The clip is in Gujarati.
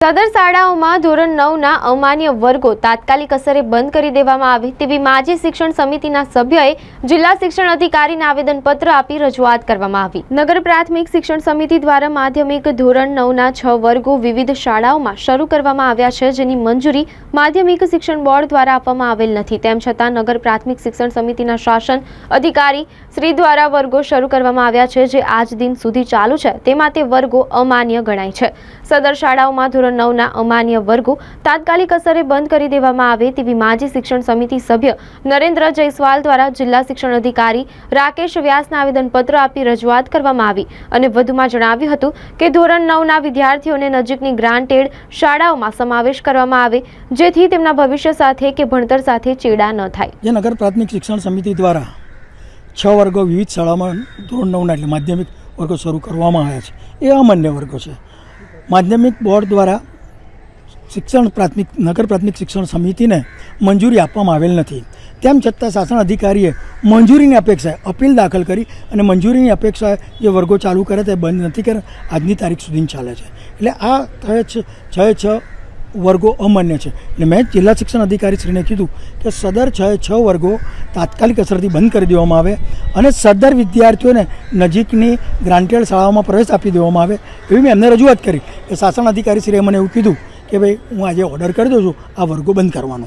સદર શાળાઓમાં ધોરણ નવના અમાન્ય વર્ગો તાત્કાલિક અસરે બંધ કરી દેવામાં આવે તેવી માજી શિક્ષણ સમિતિના સભ્યએ જિલ્લા શિક્ષણ અધિકારીને આવેદનપત્ર આપી રજૂઆત કરવામાં આવી. નગર પ્રાથમિક શિક્ષણ સમિતિ દ્વારા માધ્યમિક ધોરણ નવના છ વર્ગો વિવિધ શાળાઓમાં શરૂ કરવામાં આવ્યા છે, જેની મંજૂરી માધ્યમિક શિક્ષણ બોર્ડ દ્વારા આપવામાં આવેલ નથી. તેમ છતાં નગર પ્રાથમિક શિક્ષણ સમિતિના શાસન અધિકારી શ્રી દ્વારા વર્ગો શરૂ કરવામાં આવ્યા છે, જે આજ દિન સુધી ચાલુ છે. તેમાં તે વર્ગો અમાન્ય ગણાય છે. સદર શાળાઓમાં ધોરણ નવના અમાન્ય વર્ગો તાત્કાલિક અસરે બંધ કરી દેવામાં આવે તેવી માજી શિક્ષણ સમિતિ સભ્ય નરેન્દ્ર જયસ્વાલ દ્વારા જિલ્લા શિક્ષણ અધિકારી રાકેશ વ્યાસને આવેદનપત્ર આપી રજૂઆત કરવામાં આવી અને વધુમાં જણાવ્યું હતું કે ધોરણ નવના વિદ્યાર્થીઓને નજીકની ગ્રાન્ટેડ શાળાઓમાં સમાવેશ કરવામાં આવે, જેથી તેમના ભવિષ્ય સાથે કે ભણતર સાથે ચેડા ન થાય. જે નગર પ્રાથમિક શિક્ષણ સમિતિ દ્વારા છ વર્ગો વિવિધ શાળામાં ધોરણ નવના એટલે માધ્યમિક વર્ગો શરૂ કરવામાં આવ્યા છે. એ અમાન્ય વર્ગો છે. માધ્યમિક બોર્ડ દ્વારા શિક્ષણ પ્રાથમિક, નગર પ્રાથમિક શિક્ષણ સમિતિને મંજૂરી આપવામાં આવેલ નથી. તેમ છતાં શાસન અધિકારીએ મંજૂરીની અપેક્ષાએ અપીલ દાખલ કરી અને મંજૂરીની અપેક્ષાએ જે વર્ગો ચાલુ કરે તે બંધ નથી કરે, આજની તારીખ સુધી ચાલે છે. એટલે આ છ છ વર્ગો અમાન્ય છે. એટલે મેં જિલ્લા શિક્ષણ અધિકારી શ્રીને કીધું કે સદર છ છ વર્ગો તાત્કાલિક અસરથી બંધ કરી દેવામાં આવે અને સદર વિદ્યાર્થીઓને નજીકની ગ્રાન્ટેડ શાળાઓમાં પ્રવેશ આપી દેવામાં આવે એવી મેં એમને રજૂઆત કરી. કે શાસન અધિકારી શ્રીએ મને એવું કીધું કે ભાઈ, હું આજે ઓર્ડર કરી દઉં છું, આ વર્ગો બંધ કરવાનો.